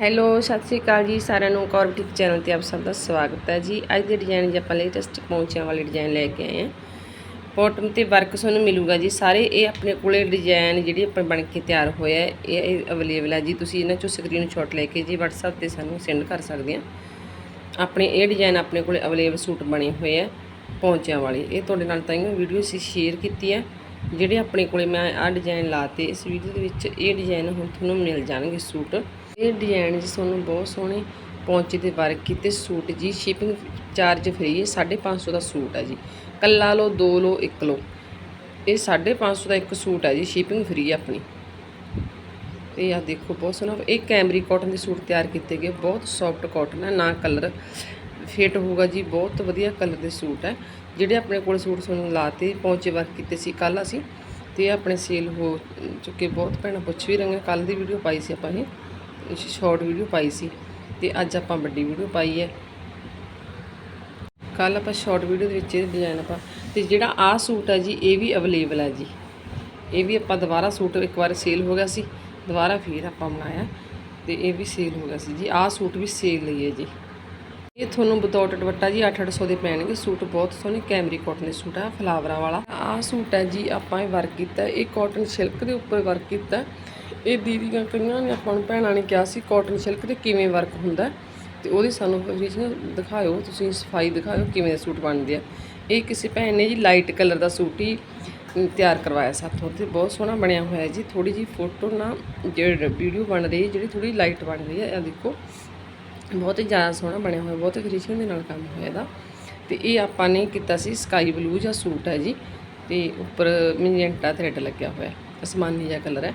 Hello, ਸਤਿ ਸ਼੍ਰੀ ਅਕਾਲ ਜੀ ਸਾਰਿਆਂ ਨੂੰ ਕੌਰ ਬੁਟੀਕ ਚੈਨਲ ਤੇ ਆਪ ਸਭ ਦਾ ਸਵਾਗਤ ਹੈ ਜੀ। ਅੱਜ ਦੇ ਡਿਜ਼ਾਈਨ ਜੇ ਆਪਾਂ ਲੇਟੈਸਟ ਪਹੁੰਚਿਆਂ ਵਾਲੇ ਡਿਜ਼ਾਈਨ ਲੈ ਕੇ ਆਏ ਹਾਂ। ਬਾਟਮ ਤੇ ਵਰਕ ਤੁਹਾਨੂੰ ਮਿਲੂਗਾ ਜੀ। ਸਾਰੇ ਇਹ ਆਪਣੇ ਕੋਲੇ ਡਿਜ਼ਾਈਨ ਜਿਹੜੀ ਆਪਾਂ ਬਣ ਕੇ ਤਿਆਰ ਹੋਇਆ ਹੈ, ਇਹ ਅਵੇਲੇਬਲ ਹੈ ਜੀ। ਤੁਸੀਂ ਇਹਨਾਂ ਚੋਂ ਸਕਰੀਨਸ਼ਾਟ ਲੈ ਕੇ ਜੀ WhatsApp ਤੇ ਸਾਨੂੰ ਸੈਂਡ ਕਰ ਸਕਦੇ ਆ ਆਪਣੇ ਇਹ ਡਿਜ਼ਾਈਨ ਆਪਣੇ ਕੋਲੇ ਅਵੇਲੇਬਲ ਸੂਟ ਬਣੇ ਹੋਏ ਆ ਪਹੁੰਚਿਆਂ ਵਾਲੇ। ਇਹ ਤੁਹਾਡੇ ਨਾਲ ਤਾਂ ਵੀਡੀਓ ਅਸੀਂ ਸ਼ੇਅਰ ਕੀਤੀ ਹੈ। ਜਿਹੜੇ ਆਪਣੇ ਕੋਲੇ ਮੈਂ ਆਹ ਡਿਜ਼ਾਈਨ ਲਾਤੇ ਇਸ ਵੀਡੀਓ ਦੇ ਵਿੱਚ ਇਹ ਡਿਜ਼ਾਈਨ ਹੁਣ ਤੁਹਾਨੂੰ ਮਿਲ ਜਾਣਗੇ ਸੂਟ। ਇਹ ਡਿਜ਼ਾਈਨ ਜੀ ਤੁਹਾਨੂੰ ਬਹੁਤ ਸੋਹਣੇ ਪਹੁੰਚੇ ਦੇ ਵਰਕ ਕੀਤੇ ਸੂਟ ਜੀ ਸ਼ਿਪਿੰਗ ਚਾਰਜ ਫ੍ਰੀ ਹੈ 550 ਦਾ ਸੂਟ ਹੈ ਜੀ। ਕੱਲਾ ਲਓ, ਦੋ ਲਓ, ਇੱਕ ਲਓ। ਇਹ 550 ਦਾ ਇੱਕ ਸੂਟ ਹੈ ਜੀ ਸ਼ਿਪਿੰਗ ਫ੍ਰੀ ਹੈ ਆਪਣੀ। ਤੇ ਆ ਦੇਖੋ, ਬਹੁਤ ਸੋਹਣਾ। ਇਹ ਕੈਮਰੀ ਕਾਟਨ ਦੇ ਸੂਟ ਤਿਆਰ ਕੀਤੇ ਗਏ। ਬਹੁਤ ਸੌਫਟ ਕਾਟਨ ਹੈ, ਨਾ ਕਲਰ ਫਿੱਟ ਹੋਊਗਾ ਜੀ। ਬਹੁਤ ਵਧੀਆ ਕਲਰ ਦੇ ਸੂਟ ਹੈ। ਜਿਹੜੇ ਆਪਣੇ ਕੋਲ ਸੂਟ ਤੁਹਾਨੂੰ ਲਾਤੇ, ਪਹੁੰਚੇ ਵਰਕ ਕੀਤੇ ਸੀ ਕੱਲ ਅਸੀਂ, ਤੇ ਇਹ ਆਪਣੇ ਸੇਲ ਹੋ ਚੁੱਕੇ। ਬਹੁਤ ਭੈਣਾਂ, ਪੁੱਛ ਵੀ ਰਹੀਆਂ ਕੱਲ ਦੀ ਵੀਡੀਓ ਪਾਈ ਸੀ ਆਪਾਂ ਇਹ। ਸ਼ਾਰਟ ਵੀਡੀਓ ਪਾਈ ਸੀ ਤੇ ਅੱਜ ਆਪਾਂ ਵੱਡੀ ਵੀਡੀਓ ਪਾਈ ਹੈ। ਕੱਲ ਆਪਾਂ ਸ਼ਾਰਟ ਵੀਡੀਓ ਦੇ ਵਿੱਚ ਇਹ ਡਿਜ਼ਾਈਨ ਆਪਾਂ ਤੇ ਜਿਹੜਾ ਆਹ ਸੂਟ ਹੈ ਜੀ, ਇਹ ਵੀ ਅਵੇਲੇਬਲ ਹੈ ਜੀ। ਇਹ ਵੀ ਆਪਾਂ ਦੁਬਾਰਾ ਸੂਟ ਇੱਕ ਵਾਰ ਸੇਲ ਹੋ ਗਿਆ ਸੀ, ਦੁਬਾਰਾ ਫੇਰ ਆਪਾਂ ਬਣਾਇਆ ਤੇ ਇਹ ਵੀ ਸੇਲ ਹੋ ਗਿਆ ਸੀ ਜੀ। ਆਹ ਸੂਟ ਵੀ ਸੇਲ ਲਈ ਹੈ ਜੀ। ਇਹ ਤੁਹਾਨੂੰ ਵਿਦਆਊਟ ਦੁਪੱਟਾ ਜੀ 8-800 ਦੇ ਪੈਣਗੇ। ਸੂਟ ਬਹੁਤ ਸੋਹਣੇ, ਕੈਮਰੀ ਕਾਟਨ ਦੇ ਸੂਟ ਆ, ਫਲਾਵਰਾਂ ਵਾਲਾ। ਆਹ ਸੂਟ ਹੈ ਜੀ, ਆਪਾਂ ਇਹ ਵਰਕ ਕੀਤਾ। ਇਹ ਕਾਟਨ ਸਿਲਕ ਦੇ ਉੱਪਰ ਵਰਕ ਕੀਤਾ। ਇਹ ਦੀਦੀਆਂ ਕਈਆਂ ਨੇ, ਆਪਾਂ ਨੂੰ ਭੈਣਾਂ ਨੇ ਕਿਹਾ ਸੀ ਕਾਟਨ ਸਿਲਕ ਤੇ ਕਿਵੇਂ ਵਰਕ ਹੁੰਦਾ ਹੈ। ਤੇ ਉਹਦੀ ਸਾਨੂੰ ਫਿਨਿਸ਼ਿੰਗ ਦਿਖਾਇਓ, ਤੁਸੀਂ ਸਫ਼ਾਈ ਦਿਖਾਇਓ ਕਿਵੇਂ ਦੇ ਸੂਟ ਬਣਦੇ ਆ। ਇਹ ਕਿਸੇ ਭੈਣ ਨੇ ਜੀ ਲਾਈਟ ਕਲਰ ਦਾ ਸੂਟ ਹੀ ਤਿਆਰ ਕਰਵਾਇਆ ਸਾਥੋਂ ਤੇ। ਬਹੁਤ ਸੋਹਣਾ ਬਣਿਆ ਹੋਇਆ ਜੀ। ਥੋੜੀ ਜੀ ਫੋਟੋ ਨਾ ਜਿਹੜੀ ਵੀਡੀਓ ਬਣ ਰਹੀ ਹੈ, ਜਿਹੜੀ ਥੋੜੀ ਲਾਈਟ ਬਣ ਰਹੀ ਹੈ, ਇਹ ਦੇਖੋ। ਬਹੁਤ ਹੀ ਜ਼ਿਆਦਾ ਸੋਹਣਾ ਬਣਿਆ ਹੋਇਆ, ਬਹੁਤ ਫਿਨਿਸ਼ਿੰਗ ਦੇ ਨਾਲ ਕੰਮ ਹੋਇਆ ਇਹਦਾ। ਤੇ ਇਹ ਆਪਾਂ ਨੇ ਕੀਤਾ ਸੀ ਸਕਾਈ ਬਲੂ ਜਾਂ ਸੂਟ ਹੈ ਜੀ, ਤੇ ਉੱਪਰ ਮਿੰਜੈਂਟਾ ਥ੍ਰੈਡ ਲੱਗਿਆ ਹੋਇਆ ਅਸਮਾਨੀ ਜਿਹਾ ਕਲਰ ਹੈ।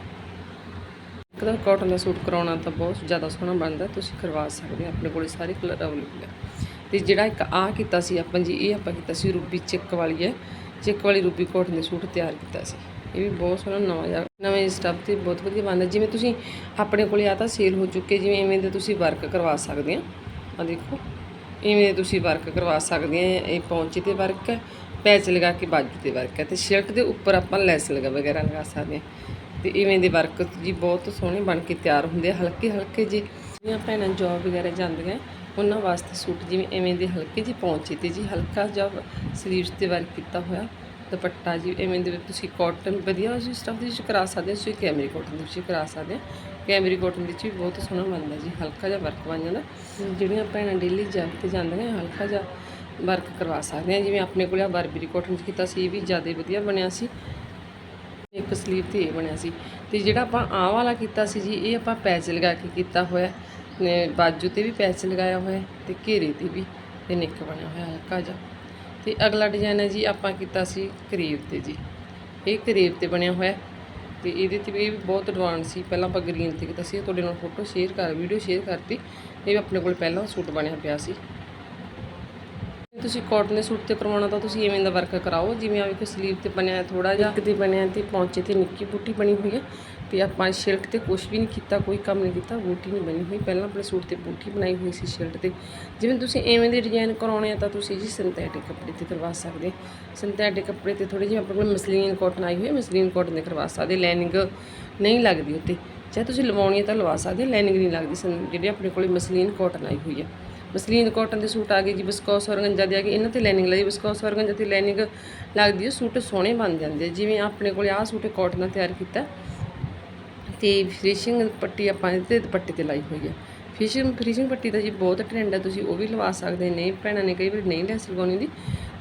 ਕਲਰ ਕਾਟਨ ਦਾ ਸੂਟ ਕਰਾਉਣਾ ਤਾਂ ਬਹੁਤ ਜ਼ਿਆਦਾ ਸੋਹਣਾ ਬਣਦਾ, ਤੁਸੀਂ ਕਰਵਾ ਸਕਦੇ ਹੋ, ਆਪਣੇ ਕੋਲੇ ਸਾਰੇ ਕਲਰ ਅਵੇਲੇਬਲ ਹੈ। ਤੇ ਜਿਹੜਾ ਇੱਕ ਆ ਕੀਤਾ ਸੀ ਆਪਾਂ ਜੀ, ਇਹ ਆਪਾਂ ਕੀਤਾ ਸੀ ਰੂਬੀ ਚੈੱਕ ਵਾਲੀ ਹੈ, ਚੈੱਕ ਵਾਲੀ ਰੂਬੀ ਕਾਟਨ ਦੇ ਸੂਟ ਤਿਆਰ ਕੀਤਾ ਸੀ। ਇਹ ਵੀ ਬਹੁਤ ਸੋਹਣਾ ਨਵਾਂ ਜਿਹਾ, ਨਵੇਂ ਸਟੱਫ ਤੇ ਬਹੁਤ ਵਧੀਆ ਬਣਦਾ। ਜਿਵੇਂ ਤੁਸੀਂ ਆਪਣੇ ਕੋਲੇ ਆ ਤਾਂ ਸੇਲ ਹੋ ਚੁੱਕੇ, ਜਿਵੇਂ ਐਵੇਂ ਦੇ ਤੁਸੀਂ ਵਰਕ ਕਰਵਾ ਸਕਦੇ ਆ। ਆ ਦੇਖੋ, ਇਵੇਂ ਤੁਸੀਂ ਵਰਕ ਕਰਵਾ ਸਕਦੇ ਆ। ਇਹ ਪੌਂਚੇ ਤੇ ਵਰਕ ਹੈ, ਪੈਚ ਲਗਾ ਕੇ ਬਾਜੂ ਤੇ ਵਰਕ ਹੈ ਤੇ ਸ਼ਰਟ ਦੇ ਉੱਪਰ ਆਪਾਂ ਲੈਸ ਲਗਾ ਵਗੈਰਾ ਲਗਾ ਸਕਦੇ ਆ। ਤੇ ਇਵੇਂ ਦੇ ਵਰਕ ਜੀ ਬਹੁਤ ਸੋਹਣੇ ਬਣ ਕੇ ਤਿਆਰ ਹੁੰਦੇ ਆ। ਹਲਕੇ ਹਲਕੇ ਜੀ ਜਿਹੜੀਆਂ ਭੈਣਾਂ ਜੌਬ ਵਗੈਰਾ ਜਾਂਦੀਆਂ, ਉਹਨਾਂ ਵਾਸਤੇ ਸੂਟ ਜਿਵੇਂ ਐਵੇਂ ਦੇ ਹਲਕੇ ਜਿਹੇ ਪੌਂਚੇ ਤੇ ਜੀ, ਹਲਕਾ ਜਿਹਾ ਸਲੀਵਸ ਤੇ ਵਰਕ ਕੀਤਾ ਹੋਇਆ। ਦੁਪੱਟਾ ਜੀ, ਐਵੇਂ ਦੇ ਵਿੱਚ ਤੁਸੀਂ ਕਾਟਨ ਵਧੀਆ ਜੀ ਸਟੱਫ ਦੇ ਵਿੱਚ ਕਰਾ ਸਕਦੇ ਹੋ, ਤੁਸੀਂ ਕੈਮਰੀ ਕਾਟਨ ਦੇ ਵਿੱਚ ਵੀ ਕਰਾ ਸਕਦੇ ਹੋ। ਕੈਮਰੀ ਕਾਟਨ ਦੇ ਵਿੱਚ ਵੀ ਬਹੁਤ ਸੋਹਣਾ ਬਣਦਾ ਜੀ, ਹਲਕਾ ਜਿਹਾ ਵਰਕ ਬਣ ਜਾਂਦਾ। ਜਿਹੜੀਆਂ ਭੈਣਾਂ ਡੇਲੀ ਜੌਬ ਤੇ ਜਾਂਦੀਆਂ ਹਲਕਾ ਜਿਹਾ ਵਰਕ ਕਰਵਾ ਸਕਦੇ ਆ। ਜਿਵੇਂ ਆਪਣੇ ਕੋਲ ਆ ਬਾਰਬਰੀ ਕਾਟਨ 'ਚ ਕੀਤਾ ਸੀ, ਇਹ ਵੀ ਜ਼ਿਆਦਾ ਵਧੀਆ ਬਣਿਆ ਸੀ। ਇੱਕ ਸਲੀਵ ਤੇ ਇਹ ਬਣਿਆ ਸੀ। ਤੇ ਜਿਹੜਾ ਆਪਾਂ ਆਹ ਵਾਲਾ ਕੀਤਾ ਸੀ ਜੀ, ਇਹ ਆਪਾਂ ਪੈਚ ਲਗਾ ਕੇ ਕੀਤਾ ਹੋਇਆ। ਨੇ ਬਾਜੂ ਤੇ ਵੀ ਪੈਚ ਲਗਾਇਆ ਹੋਇਆ ਤੇ ਘੇਰੇ ਤੇ ਵੀ, ਤੇ ਨਿੱਕ ਬਣਿਆ ਹੋਇਆ ਹਲਕਾ ਜਿਹਾ। ਤੇ ਅਗਲਾ ਡਿਜ਼ਾਈਨ ਹੈ ਜੀ ਆਪਾਂ ਕੀਤਾ ਸੀ ਕਰੀਬ ਤੇ ਜੀ। ਇਹ ਕਰੀਬ ਤੇ ਬਣਿਆ ਹੋਇਆ ਤੇ ਇਹਦੇ ਤੇ ਵੀ ਇਹ ਵੀ ਬਹੁਤ ਐਡਵਾਂਸ ਸੀ। ਪਹਿਲਾਂ ਆਪਾਂ ਗ੍ਰੀਨ ਤੇ ਕੀਤਾ ਸੀ। ਤੁਹਾਡੇ ਨਾਲ ਫੋਟੋ ਸ਼ੇਅਰ ਕਰ ਵੀਡੀਓ ਸ਼ੇਅਰ ਕਰਤੀ। ਇਹ ਵੀ ਆਪਣੇ ਕੋਲ ਪਹਿਲਾਂ ਸੂਟ ਬਣਿਆ ਪਿਆ ਸੀ। ਤੁਸੀਂ ਕਾਟਨ ਦੇ ਸੂਟ ਤੇ ਕਰਵਾਉਣਾ ਤਾਂ ਤੁਸੀਂ ਐਵੇਂ ਦਾ ਵਰਕ ਕਰਾਓ, ਜਿਵੇਂ ਆ ਵੇਖੋ ਸਲੀਵ ਤੇ ਬਣਿਆ ਥੋੜਾ ਜਿਹਾ। ਇੱਕ ਤੇ ਬਣਿਆ ਤੇ ਪੌਂਚੇ ਤੇ ਨਿੱਕੀ ਬੂਟੀ ਬਣੀ ਹੋਈ ਹੈ ਤੇ ਆਪਾਂ ਸ਼ਿਲਟ ਤੇ ਕੁਝ ਵੀ ਨਹੀਂ ਕੀਤਾ, ਕੋਈ ਕੰਮ ਨਹੀਂ ਕੀਤਾ, ਬੂਟੀ ਨਹੀਂ ਬਣੀ ਹੋਈ। ਪਹਿਲਾਂ ਆਪਣੇ ਸੂਟ ਤੇ ਬੂਟੀ ਬਣਾਈ ਹੋਈ ਸੀ ਸ਼ਿਲਟ ਤੇ। ਜਿਵੇਂ ਤੁਸੀਂ ਐਵੇਂ ਦੇ ਡਿਜ਼ਾਈਨ ਕਰਾਉਣੇ ਆ ਤਾਂ ਤੁਸੀਂ ਜੀ ਸਿੰਥੈਟਿਕ ਕੱਪੜੇ ਤੇ ਕਰਵਾ ਸਕਦੇ। ਸਿੰਥੈਟਿਕ ਕੱਪੜੇ ਤੇ ਥੋੜੀ ਜਿਹੀ ਆਪਣੇ ਕੋਲ ਮਸਲੀਨ ਕਾਟਨ ਆਈ ਹੋਈ ਹੈ, ਮਸਲੀਨ ਕਾਟਨ ਦੇ ਕਰਵਾ ਸਕਦੇ ਲਾਈਨਿੰਗ ਨਹੀਂ ਲੱਗਦੀ ਉੱਤੇ। ਚਾਹੇ ਤੁਸੀਂ ਲਵਾਉਣੀ ਹੈ ਤਾਂ ਲਵਾ ਸਕਦੇ ਲਾਈਨਿੰਗ ਨਹੀਂ ਲੱਗਦੀ, ਸੰ- ਜਿਹੜੀ ਆਪਣੇ ਕੋਲ ਮਸਲੀਨ ਕਾਟਨ ਆਈ ਹੋਈ ਹੈ। ਮਸਲੀਨ ਕਾਟਨ ਦੇ ਸੂਟ ਆ ਗਏ ਜੀ ਬਿਸਕੌਸ ਔਰਗੰਜਾ ਦੇ ਆ ਗਏ, ਇਹਨਾਂ ਤੇ ਲਾਈਨਿੰਗ ਲਈ ਬਿਸਕੌਸ ਔਰਗੰਜਾ ਤੇ ਲਾਈਨਿੰਗ ਲੱਗਦੀ ਹੈ ਸੂਟ ਸੋਹਣੇ ਬਣ ਜਾਂਦੇ ਆ। ਜਿਵੇਂ ਆਪਣੇ ਕੋਲੇ ਆਹ ਸੂਟ ਕਾਟਨ ਦਾ ਤਿਆਰ ਕੀਤਾ, ਤੇ ਫਿਨਿਸ਼ਿੰਗ ਪੱਟੀ ਆਪਾਂ ਇਹਦੇ ਤੇ ਦੁਪੱਟੇ ਤੇ ਲਾਈ ਹੋਈ ਹੈ ਫਿਸ਼ਿੰਗ ਫਿਨਿਸ਼ਿੰਗ ਪੱਟੀ ਦਾ ਜੀ ਬਹੁਤ ਟ੍ਰੈਂਡ ਹੈ ਤੁਸੀਂ ਉਹ ਵੀ ਲਵਾ ਸਕਦੇ ਨੇ, ਭੈਣਾਂ ਨੇ ਕਈ ਵਾਰ ਨਹੀਂ ਲੈਸ ਲਗਾਉਣੀ ਦੀ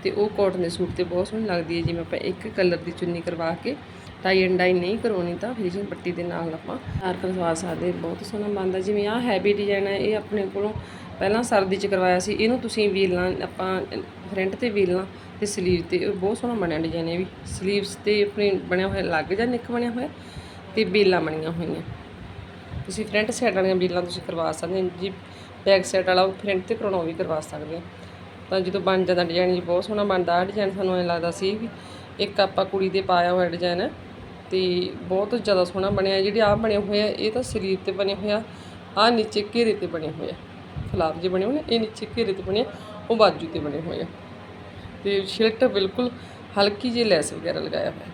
ਤੇ ਉਹ ਕਾਟਨ ਦੇ ਸੂਟ ਤੇ ਬਹੁਤ ਸੋਹਣੀ ਲੱਗਦੀ ਹੈ ਜਿਵੇਂ ਆਪਾਂ ਇੱਕ ਕਲਰ ਦੀ ਚੁੰਨੀ ਕਰਵਾ ਕੇ ਟਾਈ ਐਂਡ ਡਾਈ ਨਹੀਂ ਕਰਵਾਉਣੀ ਤਾਂ ਫਿਨਿਸ਼ਿੰਗ ਪੱਟੀ ਦੇ ਨਾਲ ਆਪਾਂ ਤਿਆਰ ਕਰਵਾ ਸਕਦੇ ਬਹੁਤ ਸੋਹਣਾ ਬਣਦਾ ਜਿਵੇਂ ਆਹ ਹੈਵੀ ਡਿਜ਼ਾਈਨ ਹੈ ਇਹ ਆਪਣੇ ਕੋਲੋਂ ਪਹਿਲਾਂ ਸਰਦੀ ਚ ਕਰਵਾਇਆ ਸੀ, ਇਹਨੂੰ ਤੁਸੀਂ ਵੀਲਣਾ, ਆਪਾਂ ਫਰੰਟ ਤੇ ਵੀਲਣਾ ਤੇ ਸਲੀਵ ਤੇ ਬਹੁਤ ਸੋਹਣਾ ਬਣਿਆ ਡਿਜ਼ਾਈਨ ਇਹ ਵੀ। ਸਲੀਵਸ ਤੇ ਆਪਣੇ ਬਣਿਆ ਹੋਇਆ, ਲੱਗ ਜਾਂ ਨਿੱਕ ਬਣਿਆ ਹੋਇਆ, ਤੇ ਬੇਲਾਂ ਬਣੀਆਂ ਹੋਈਆਂ। ਤੁਸੀਂ ਫਰੰਟ ਸਾਈਡ ਵਾਲੀਆਂ ਬੇਲਾਂ ਤੁਸੀਂ ਕਰਵਾ ਸਕਦੇ ਹੋ, ਜੀ ਬੈਕ ਸਾਈਡ ਵਾਲਾ ਫਰੰਟ ਤੇ ਕਰਾਉਣਾ, ਉਹ ਵੀ ਕਰਵਾ ਸਕਦੇ ਹੋ। ਤਾਂ ਜਦੋਂ ਬਣ ਜਾਂਦਾ ਡਿਜ਼ਾਈਨ ਜੀ ਬਹੁਤ ਸੋਹਣਾ ਬਣਦਾ। ਆ ਡਿਜ਼ਾਈਨ ਸਾਨੂੰ ਐਂ ਲੱਗਦਾ ਸੀ ਵੀ ਇੱਕ ਆਪਾਂ ਕੁੜੀ ਦੇ ਪਾਇਆ ਹੋਇਆ ਡਿਜ਼ਾਈਨ ਹੈ ਤੇ ਬਹੁਤ ਜ਼ਿਆਦਾ ਸੋਹਣਾ ਬਣਿਆ। ਜਿਹੜੇ ਆ ਬਣੇ ਹੋਏ ਆ ਇਹ ਤਾਂ ਸਲੀਵ ਤੇ ਬਣੇ ਹੋਇਆ ਆ ਆ ਨੀਚੇ ਘੇਰੇ ਤੇ ਬਣੇ ਹੋਏ ਆ। ਫਲਾਰ ਜੇ ਬਣੇ ਹੋਏ ਨੇ, ਇਹ ਨੀਚੇ ਘੇਰੇ ਤੇ ਬਣੇ ਉਹ ਬਾਜੂ ਤੇ ਬਣੇ ਹੋਏ ਆ। ਤੇ ਸ਼ਿਲਟ ਬਿਲਕੁਲ ਹਲਕੀ ਜਿਹੀ ਲੈਸ ਵਗੈਰਾ ਲਗਾਇਆ ਹੋਇਆ।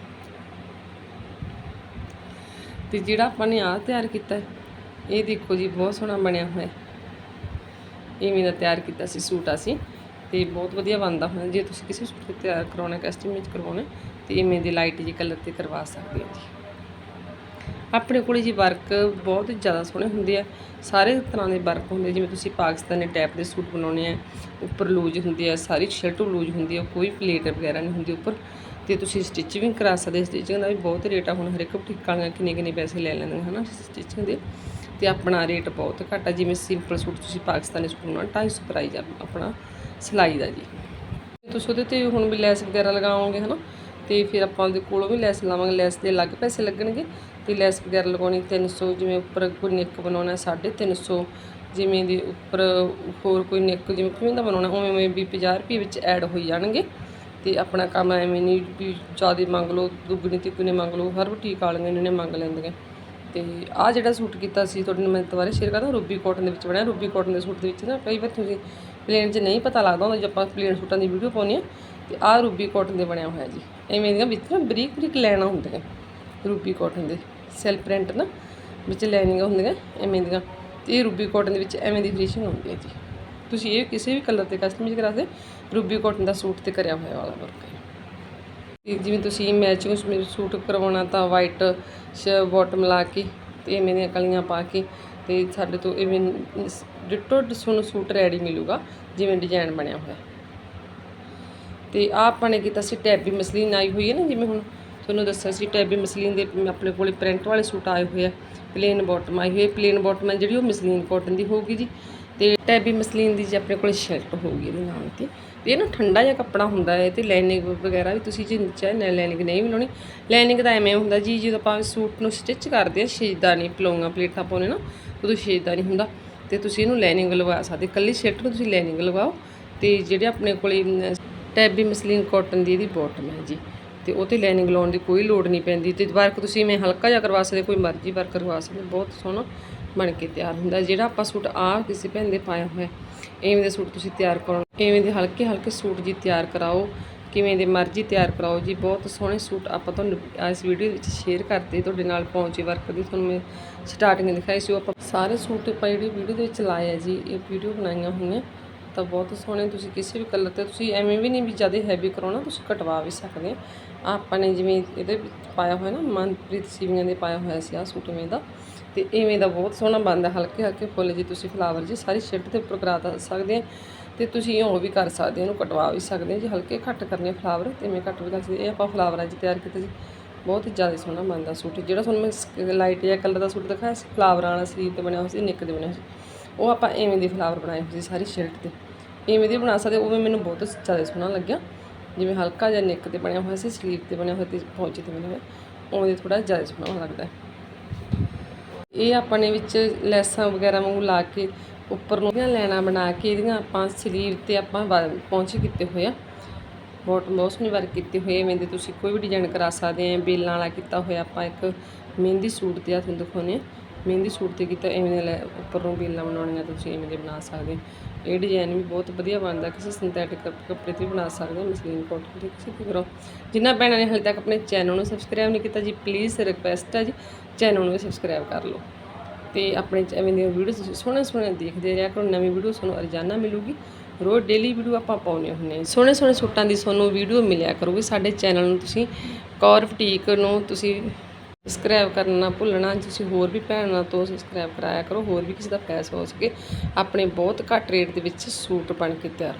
ਤੇ ਜਿਹੜਾ ਆਪਾਂ ਨੇ ਆਹ ਤਿਆਰ ਕੀਤਾ ਇਹ ਦੇਖੋ ਜੀ, ਬਹੁਤ ਸੋਹਣਾ ਬਣਿਆ ਹੋਇਆ ਇਵੇਂ ਦਾ ਤਿਆਰ ਕੀਤਾ ਸੀ, ਸੂਟ ਅਸੀਂ, ਤੇ ਬਹੁਤ ਵਧੀਆ ਬਣਦਾ ਹੁੰਦਾ ਜੇ ਤੁਸੀਂ ਕਿਸੇ ਸੂਟ ਤੇ ਤਿਆਰ ਕਰਾਉਣਾ, ਕਸਟਮਾਈਜ਼ ਕਰਵਾਉਣਾ, ਤੇ ਇਵੇਂ ਦੇ ਲਾਈਟ ਜੀ ਕਲਰ ਤੇ ਕਰਵਾ ਸਕਦੇ ਹੋ ਜੀ। ਆਪਣੇ ਕੋਲੇ ਜੀ ਵਰਕ ਬਹੁਤ ਜ਼ਿਆਦਾ ਸੋਹਣੇ ਹੁੰਦੇ ਆ। ਸਾਰੇ ਤਰ੍ਹਾਂ ਦੇ ਵਰਕ ਹੁੰਦੇ ਜਿਵੇਂ ਤੁਸੀਂ ਪਾਕਿਸਤਾਨੀ ਟਾਈਪ ਦੇ ਸੂਟ ਬਣਾਉਣੇ ਆ, ਉੱਪਰ ਲੂਜ ਹੁੰਦੀ ਆ, ਸਾਰੀ ਸ਼ਰਟ ਲੂਜ ਹੁੰਦੀ ਆ, ਕੋਈ ਪਲੇਟ ਵਗੈਰਾ ਨਹੀਂ ਹੁੰਦੀ ਉੱਪਰ। ਤੇ ਤੁਸੀਂ ਸਟਿਚ ਵੀ ਕਰਾ ਸਕਦੇ ਸਟਿਚਿੰਗ ਦਾ ਵੀ ਬਹੁਤ ਰੇਟ ਆ, ਹੁਣ ਹਰ ਇੱਕ ਬੁਟੀਕ ਵਾਲੀਆਂ ਕਿੰਨੇ ਕਿੰਨੇ ਪੈਸੇ ਲੈ ਲੈਂਦੇ ਹਨਾ ਸਟਿਚਿੰਗ ਦੇ। ਤੇ ਆਪਣਾ ਰੇਟ ਬਹੁਤ ਘੱਟ ਆ, ਜਿਵੇਂ ਸਿੰਪਲ ਸੂਟ ਤੁਸੀਂ ਪਾਕਿਸਤਾਨੀ ਸੂਟ ਬਣਾਉਣਾ 250 ਪ੍ਰਾਈਸ ਆ ਆਪਣਾ ਸਿਲਾਈ ਦਾ ਜੀ। ਤੁਸੀਂ ਉਹਦੇ ਤੇ ਹੁਣ ਵੀ ਲੈਸ ਵਗੈਰਾ ਲਗਾਓਗੇ, ਹਨਾ ਤੇ ਫਿਰ ਆਪਾਂ ਉਹਦੇ ਕੋਲੋਂ ਵੀ ਲੈਸ ਲਾਵਾਂਗੇ, ਲੈਸ ਦੇ ਅਲੱਗ ਪੈਸੇ ਲੱਗਣਗੇ ਤੇ ਲੈਸ ਵਗੈਰਾ ਲਗਾਉਣੀ 300 ਜਿਵੇਂ ਉੱਪਰ ਕੋਈ ਨਿੱਕ ਬਣਾਉਣਾ 350 ਜਿਵੇਂ ਦੇ ਉੱਪਰ ਹੋਰ ਕੋਈ ਨਿੱਕ ਜਿਵੇਂ ਕਿਵੇਂ ਦਾ ਬਣਾਉਣਾ, ਉਵੇਂ ਉਵੇਂ ਵੀ 50 ਰੁਪਏ ਵਿੱਚ ਐਡ ਹੋਈ ਜਾਣਗੇ। ਤੇ ਆਪਣਾ ਕੰਮ ਐਵੇਂ ਨਹੀਂ ਵੀ ਜ਼ਿਆਦਾ ਮੰਗ ਲਓ, ਦੁੱਗਣੀ ਤਿੱਗਣੀ ਮੰਗ ਲਓ, ਹਰ ਬੁਟੀਕ ਵਾਲੀਆਂ ਇਹਨਾਂ ਨੇ ਮੰਗ ਲੈਂਦੀਆਂ। ਤੇ ਆਹ ਜਿਹੜਾ ਸੂਟ ਕੀਤਾ ਸੀ, ਤੁਹਾਡੇ ਨਾਲ ਮੈਂ ਦੁਬਾਰਾ ਸ਼ੇਅਰ ਕਰਦਾ, ਰੂਬੀ ਕਾਟਨ ਦੇ ਵਿੱਚ ਬਣਿਆ, ਰੂਬੀ ਕਾਟਨ ਦੇ ਸੂਟ ਦੇ ਵਿੱਚ ਨਾ ਕਈ ਵਾਰ ਤੁਸੀਂ ਪਲੇਨ 'ਚ ਨਹੀਂ ਪਤਾ ਲੱਗਦਾ ਹੁੰਦਾ ਜੇ ਆਪਾਂ ਪਲੇਨ ਸੂਟਾਂ ਦੀ ਵੀਡੀਓ ਪਾਉਂਦੇ ਆ ਤੇ ਆਹ ਰੂਬੀ ਕਾਟਨ ਦੇ ਬਣਿਆ ਹੋਇਆ ਜੀ। ਐਵੇਂ ਦੀਆਂ ਵਿੱਚ ਨਾ ਬਰੀਕ ਬਰੀਕ ਲੈਣਾ ਹੁੰਦੀਆਂ, ਰੂਬੀ ਕਾਟਨ ਦੇ। ਸੈਲ ਪ੍ਰਿੰਟ ਨਾ ਵਿੱਚ ਲਾਈਨਿੰਗਾਂ ਹੁੰਦੀਆਂ, ਐਵੇਂ ਦੀਆਂ। ਤੇ ਇਹ ਰੂਬੀ ਕਾਟਨ ਦੇ ਵਿੱਚ ਐਵੇਂ ਦੀ ਫਿਨਿਸ਼ਿੰਗ ਹੁੰਦੀ ਹੈ ਜੀ। ਤੁਸੀਂ ਇਹ ਕਿਸੇ ਵੀ ਕਲਰ ਤੇ ਕਸਟਮਾਈਜ਼ ਕਰਾ ਸਕਦੇ, ਰੂਬੀ ਕਾਟਨ ਦਾ ਸੂਟ ਤੇ ਕਰਿਆ ਹੋਇਆ ਵਾਲਾ ਵਰਕ ਹੈ। ਜਿਵੇਂ ਤੁਸੀਂ ਮੈਚਿੰਗ ਸੂਟ ਕਰਵਾਉਣਾ ਤਾਂ ਵਾਈਟ ਸ਼ ਬਾਟਮ ਲਾ ਕੇ ਤੇ ਐਵੇਂ ਦੀਆਂ ਕਲੀਆਂ ਪਾ ਕੇ ਤੇ ਸਾਡੇ ਤੋਂ ਇਵੇਂ ਡਿਟੋ ਤੁਹਾਨੂੰ ਸੂਟ ਰੈਡੀ ਮਿਲੂਗਾ, ਜਿਵੇਂ ਡਿਜ਼ਾਈਨ ਬਣਿਆ ਹੋਇਆ। ਤੇ ਆਹ ਆਪਾਂ ਨੇ ਕੀਤਾ ਸੀ ਟੈਬੀ ਮਸਲੀਨ ਆਈ ਹੋਈ ਹੈ ਨਾ ਜਿਵੇਂ ਹੁਣ ਤੁਹਾਨੂੰ ਦੱਸਿਆ ਸੀ, ਟੈਬੀ ਮਸਲੀਨ ਦੇ ਆਪਣੇ ਕੋਲੇ ਪ੍ਰਿੰਟ ਵਾਲੇ ਸੂਟ ਆਏ ਹੋਏ ਆ ਪਲੇਨ ਬਾਟਮ ਆਈ ਹੋਈ ਪਲੇਨ ਬਾਟਮ ਜਿਹੜੀ ਉਹ ਮਸਲੀਨ ਕਾਟਨ ਦੀ ਹੋਊਗੀ ਜੀ ਤੇ ਟੈਬੀ ਮਸਲੀਨ ਦੀ ਜੀ ਆਪਣੇ ਕੋਲੇ ਸ਼ਰਟ ਹੋਊਗੀ ਇਹਦੇ ਨਾਮ ਤੇ ਤੇ ਇਹ ਨਾ ਠੰਡਾ ਜਿਹਾ ਕੱਪੜਾ ਹੁੰਦਾ ਹੈ ਤੇ ਲਾਈਨਿੰਗ ਵਗੈਰਾ ਵੀ ਤੁਸੀਂ ਜੇ ਚਾਹੇ ਨਾ ਲਾਈਨਿੰਗ ਨਹੀਂ ਵੀ ਲਾਈਨਿੰਗ ਤਾਂ ਐਵੇਂ ਹੁੰਦਾ ਜੀ ਜਦੋਂ ਆਪਾਂ ਸੂਟ ਨੂੰ ਸਟਿਚ ਕਰਦੇ ਆ ਛੇਦਾ ਨਹੀਂ ਪਲੋਂਗਾ ਪਲੇਟਾਂ ਪਾਉਣੇ ਨਾ ਉਦੋਂ ਛੇਦਾ ਨਹੀਂ ਹੁੰਦਾ ਤੇ ਤੁਸੀਂ ਇਹਨੂੰ ਲਾਈਨਿੰਗ ਲਵਾ ਸਕਦੇ ਕੱਲੀ ਸ਼ਰਟ ਨੂੰ ਤੁਸੀਂ ਲਾਈਨਿੰਗ ਲਗਵਾਓ ਤੇ ਜਿਹੜੇ ਆਪਣੇ ਕੋਲੇ ਟੈਬੀ ਮਸਲੀਨ ਕਾਟਨ ਦੀ ਇਹਦੀ ਬਾਟਮ ਹੈ ਜੀ। ਤੇ ਉਹ ਤੇ ਲਾਈਨਿੰਗ ਲਾਉਣ ਦੀ ਕੋਈ ਲੋੜ ਨਹੀਂ ਪੈਂਦੀ। ਤੇ ਵਰਕ ਤੁਸੀਂ ਮੈਂ ਹਲਕਾ ਜਿਹਾ ਕਰਵਾ ਸਕਦੇ, ਕੋਈ ਮਰਜ਼ੀ ਵਰਕ ਕਰਵਾ ਸਕਦੇ, ਬਹੁਤ ਸੋਹਣਾ ਬਣ ਕੇ ਤਿਆਰ ਹੁੰਦਾ। ਜਿਹੜਾ ਆਪਾਂ ਸੂਟ ਆ ਕਿਸੇ ਭੈਣ ਦੇ ਪਾਇਆ ਹੋਇਆ, ਐਵੇਂ ਦੇ ਸੂਟ ਤੁਸੀਂ ਤਿਆਰ ਕਰੋ ਐਵੇਂ ਦੇ ਹਲਕੇ ਹਲਕੇ ਸੂਟ ਜੀ ਤਿਆਰ ਕਰਾਓ, ਕਿਵੇਂ ਦੇ ਮਰਜ਼ੀ ਤਿਆਰ ਕਰਾਓ ਜੀ। ਬਹੁਤ ਸੋਹਣੇ ਸੂਟ ਆਪਾਂ ਤੁਹਾਨੂੰ ਇਸ ਵੀਡੀਓ ਵਿੱਚ ਸ਼ੇਅਰ ਕਰਦੇ, ਤੁਹਾਡੇ ਨਾਲ ਪਹੁੰਚੇ ਵਰਕ ਦੀ ਤੁਹਾਨੂੰ ਮੈਂ ਸਟਾਰਟਿੰਗ ਦਿਖਾਈ ਸੀ। ਉਹ ਆਪਾਂ ਸਾਰੇ ਸੂਟ ਆਪਾਂ ਜਿਹੜੀ ਵੀਡੀਓ ਦੇ ਵਿੱਚ ਲਾਏ ਆ ਜੀ, ਇਹ ਵੀਡੀਓ ਬਣਾਈਆਂ ਹੋਈਆਂ। ਤਾਂ ਬਹੁਤ ਸੋਹਣੇ ਤੁਸੀਂ ਕਿਸੇ ਵੀ ਕਲਰ ਤੇ ਤੁਸੀਂ ਐਵੇਂ ਵੀ ਨਹੀਂ ਵੀ ਜ਼ਿਆਦਾ ਹੈਵੀ ਕਰਾਉਣਾ, ਤੁਸੀਂ ਕਟਵਾ ਵੀ ਸਕਦੇ ਆ। ਆਪਾਂ ਨੇ ਜਿਵੇਂ ਇਹਦੇ ਵਿੱਚ ਪਾਇਆ ਹੋਇਆ ਨਾ ਮਨਪ੍ਰੀਤ ਸੀਵੀਆਂ ਦੇ ਪਾਇਆ ਹੋਇਆ ਸੀ ਆ ਸੂਟ ਇਵੇਂ ਦਾ। ਤੇ ਇਵੇਂ ਦਾ ਬਹੁਤ ਸੋਹਣਾ ਬਣਦਾ, ਹਲਕੇ ਹਲਕੇ ਫੁੱਲ ਜੀ ਤੁਸੀਂ ਫਲਾਵਰ ਜੀ ਸਾਰੀ ਸ਼ਿਫਟ ਦੇ ਉੱਪਰ ਕਰਾ ਸਕਦੇ ਆ। ਤੇ ਤੁਸੀਂ ਉਹ ਵੀ ਕਰ ਸਕਦੇ ਹੋ ਇਹਨੂੰ ਕਟਵਾ ਵੀ ਸਕਦੇ ਜੇ ਹਲਕੇ ਘੱਟ ਕਰਨੇ ਫਲਾਵਰ ਤੇ ਮੈਂ ਘੱਟ ਵੀ ਕਰ ਸਕਦੇ ਇਹ ਆਪਾਂ ਫਲਾਵਰ ਅੱਜ ਤਿਆਰ ਕੀਤਾ ਜੀ। ਬਹੁਤ ਹੀ ਜ਼ਿਆਦਾ ਸੋਹਣਾ ਬਣਦਾ ਸੂਟ, ਜਿਹੜਾ ਤੁਹਾਨੂੰ ਮੈਂ ਲਾਈਟ ਜਿਹਾ ਕਲਰ ਦਾ ਸੂਟ ਦਿਖਾਇਆ ਸੀ ਫਲਾਵਰਾਂ ਵਾਲਾ ਸਰੀਰ ਤੇ ਬਣਿਆ ਹੋਇਆ ਸੀ, ਨਿੱਕ ਦੇ ਬਣਿਆ ਹੋਇਆ ਸੀ। ਉਹ ਆਪਾਂ ਐਵੇਂ ਦੇ ਫਲਾਵਰ ਬਣਾਏ ਹੋਏ ਸੀ ਸਾਰੀ ਸ਼ਰਟ ਤੇ। ਇਵੇਂ ਦੇ ਬਣਾ ਸਕਦੇ ਉਹ ਵੀ ਮੈਨੂੰ ਬਹੁਤ ਜ਼ਿਆਦਾ ਸੋਹਣਾ ਲੱਗਿਆ। ਜਿਵੇਂ ਹਲਕਾ ਜਿਹਾ ਨਿੱਕ ਤੇ ਬਣਿਆ ਹੋਇਆ ਸੀ ਸਲੀਵ ਤੇ ਬਣਿਆ ਹੋਇਆ ਤੇ ਪੌਂਚੇ ਤੇ ਬਣਿਆ ਹੋਇਆ, ਉਵੇਂ ਥੋੜਾ ਜ਼ਿਆਦਾ ਸੋਹਣਾ ਲੱਗਦਾ ਇਹ ਆਪਾਂ ਨੇ ਵਿੱਚ ਲੈਸਾਂ ਵਗੈਰਾ ਵਾਂਗੂ ਲਾ ਕੇ ਉੱਪਰ ਨੂੰ ਲੈਣਾ ਬਣਾ ਕੇ ਇਹਦੀਆਂ ਆਪਾਂ ਸਲੀਵ ਤੇ ਆਪਾਂ ਪਹੁੰਚੇ ਕੀਤੇ ਹੋਏ ਆ। ਬਹੁਤ ਬਹੁਤ ਸੋਹਣੀ ਵਰਕ ਕੀਤੀ ਹੋਈ ਹੈ ਐਵੇਂ ਦੇ ਤੁਸੀਂ ਕੋਈ ਵੀ ਡਿਜ਼ਾਈਨ ਕਰਾ ਸਕਦੇ ਆ। ਬੇਲਾਂ ਵਾਲਾ ਕੀਤਾ ਹੋਇਆ ਆਪਾਂ ਇੱਕ ਮਹਿੰਦੀ ਸੂਟ ਤੇ ਆ, ਤੁਹਾਨੂੰ ਦਿਖਾਉਂਦੇ ਆ। ਮਹਿੰਦੀ ਸੂਟ ਤੇ ਕੀਤਾ, ਐਵੇਂ ਦੇ ਲੈ- ਉੱਪਰ ਨੂੰ ਬੇਲਾਂ ਬਣਾਉਣੀਆਂ ਤੁਸੀਂ ਐਵੇਂ ਦੇ ਬਣਾ ਸਕਦੇ ਹੋ। ਇਹ ਡਿਜ਼ਾਈਨ ਵੀ ਬਹੁਤ ਵਧੀਆ ਬਣਦਾ, ਕਿਸੇ ਸਿੰਥੈਟਿਕ ਕੱਪੜੇ ਤੇ ਬਣਾ ਸਕਦੇ ਹੋ, ਮਸਲੀਨ ਕਾਟਨ ਤੇ ਕਿਸੇ ਤੇ ਕਰੋ। ਜਿਨ੍ਹਾਂ ਭੈਣਾਂ ਨੇ ਹਾਲੇ ਤੱਕ ਆਪਣੇ ਚੈਨਲ ਨੂੰ ਸਬਸਕ੍ਰਾਈਬ ਨਹੀਂ ਕੀਤਾ ਜੀ ਪਲੀਜ਼ ਰਿਕੁਐਸਟ ਹੈ ਜੀ ਚੈਨਲ ਨੂੰ ਵੀ ਸਬਸਕ੍ਰਾਈਬ ਕਰ ਲਓ। ਤੇ ਆਪਣੇ ਚ ਐਵੇਂ ਦੀਆਂ ਵੀਡੀਓ ਤੁਸੀਂ ਸੋਹਣੇ ਸੋਹਣੇ ਦੇਖਦੇ ਰਿਹਾ ਕਰੋ, ਨਵੀਂ ਵੀਡੀਓ ਤੁਹਾਨੂੰ ਰੋਜ਼ਾਨਾ ਮਿਲੂਗੀ। ਰੋਜ਼ ਡੇਲੀ ਵੀਡੀਓ ਆਪਾਂ ਪਾਉਂਦੇ ਹੁੰਦੇ ਹਾਂ। ਸੋਹਣੇ ਸੋਹਣੇ ਸੂਟਾਂ ਦੀ ਤੁਹਾਨੂੰ ਵੀਡੀਓ ਮਿਲਿਆ ਕਰੂਗੀ, ਸਾਡੇ ਚੈਨਲ ਨੂੰ ਤੁਸੀਂ, ਕੌਰ ਬੁਟੀਕ ਨੂੰ ਤੁਸੀਂ ਸਬਸਕ੍ਰਾਈਬ ਕਰਨਾ ਨਾ ਭੁੱਲਣਾ ਤੁਸੀਂ ਹੋਰ ਵੀ ਭੈਣਾਂ ਤੋਂ ਸਬਸਕ੍ਰਾਈਬ ਕਰਾਇਆ ਕਰੋ, ਹੋਰ ਵੀ ਕਿਸੇ ਦਾ ਫੈਸ ਹੋ ਸਕੇ, ਆਪਣੇ ਬਹੁਤ ਘੱਟ ਰੇਟ ਦੇ ਵਿੱਚ ਸੂਟ ਬਣ ਕੇ ਤਿਆਰ